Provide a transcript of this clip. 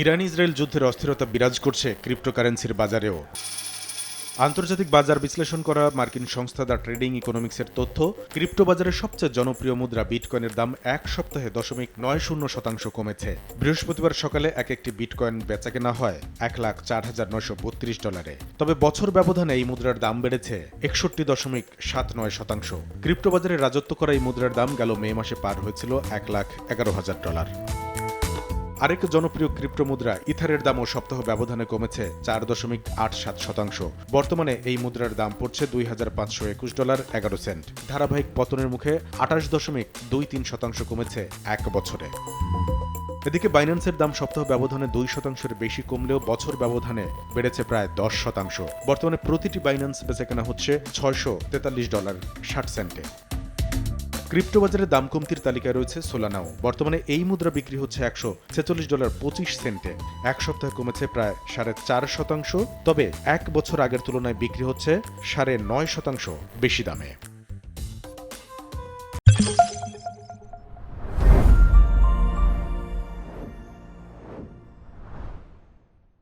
Iran Israel যুদ্ধের অস্থিরতা বিরাজ করছে ক্রিপ্টোকারেন্সির বাজারেও। আন্তর্জাতিক বাজার বিশ্লেষণ করা মার্কিন সংস্থা দ্য ট্রেডিং ইকোনমিক্সের তথ্য, ক্রিপ্টো বাজারের সবচেয়ে জনপ্রিয় মুদ্রা বিটকয়েনের দাম এক সপ্তাহে দশমিক নয় শূন্য শতাংশ কমেছে। বৃহস্পতিবার সকালে এক একটি বিটকয়েন বেচা কেনা হয় এক লাখ চার হাজার নয়শো বত্রিশ ডলারে। তবে বছর ব্যবধানে এই মুদ্রার দাম বেড়েছে একষট্টি দশমিক সাত নয় শতাংশ। ক্রিপ্টো বাজারে রাজত্ব করা এই মুদ্রার দাম গেল মে মাসে পার হয়েছিল এক লাখ এগারো হাজার ডলার। আরেক জনপ্রিয় ক্রিপ্টো মুদ্রা ইথারের দামও সপ্তাহ ব্যবধানে কমেছে চার দশমিক আট সাত শতাংশ। বর্তমানে এই মুদ্রার দাম পড়ছে দুই হাজার পাঁচশো একুশ ডলার এগারো সেন্ট। ধারাবাহিক পতনের মুখে আঠাশ দশমিক দুই তিন শতাংশ কমেছে এক বছরে। এদিকে বাইন্যান্সের দাম সপ্তাহ ব্যবধানে দুই শতাংশের বেশি কমলেও বছর ব্যবধানে বেড়েছে প্রায় দশ শতাংশ। বর্তমানে প্রতিটি বাইন্যান্স বেচাকেনা হচ্ছে ছয়শো তেতাল্লিশ ডলার ষাট সেন্টে। ক্রিপ্টো বাজারে দাম কমতির তালিকায় রয়েছে সোলানাও বর্তমানে এই মুদ্রা বিক্রি হচ্ছে একশো ছেচল্লিশ ডলার পঁচিশ সেন্টে। এক সপ্তাহে কমেছে প্রায় সাড়ে চার শতাংশ, তবে এক বছর আগের তুলনায় বিক্রি হচ্ছে সাড়ে নয় শতাংশ বেশি দামে।